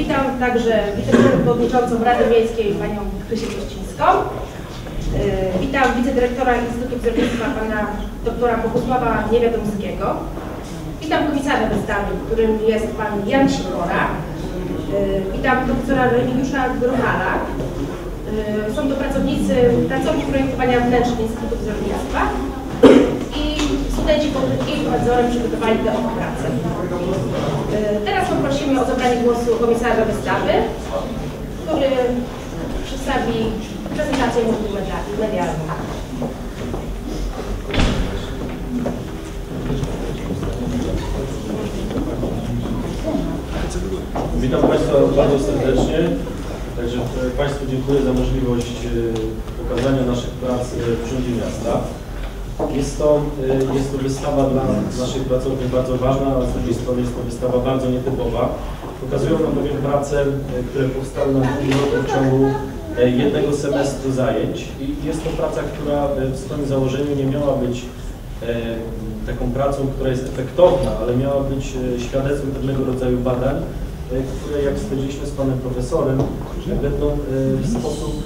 Witam także wiceprzewodniczącą Rady Miejskiej panią Krysię Kościńską. Yy, Witam wicedyrektora Instytutu Wzornictwa pana doktora Bogusława Niewiadomskiego. Witam komisarza wystawy, którym jest pan Jan Sikora. Yy, Witam profesora Remigiusza Gruchala. Yy, Są to pracownicy pracowni projektowania wnętrz Instytutu Wzornictwa i studenci pod ich nadzorem przygotowali tę pracę. E, Teraz o zabranie głosu komisarza wystawy, który przedstawi prezentację multimedialną. Witam Państwa bardzo serdecznie. Także Państwu dziękuję za możliwość e, pokazania naszych prac e, w Urzędzie Miasta. Jest to, e, jest to wystawa dla naszych pracowni bardzo ważna, ale z drugiej strony jest to wystawa bardzo nietypowa. Pokazują nam bowiem prace, e, które powstały na roku w ciągu e, jednego semestru zajęć i jest to praca, która w swoim założeniu nie miała być taką pracą, która jest efektowna, ale miała być świadectwem pewnego rodzaju badań, które jak stwierdziliśmy z panem profesorem, będą e, w sposób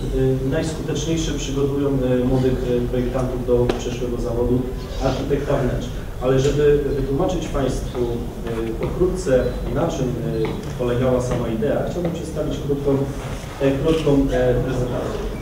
e, najskuteczniejszy przygotują e, młodych projektantów do przyszłego zawodu architekta wnętrz. Ale żeby wytłumaczyć Państwu pokrótce, na czym polegała sama idea, chciałbym przedstawić krótką, krótką prezentację.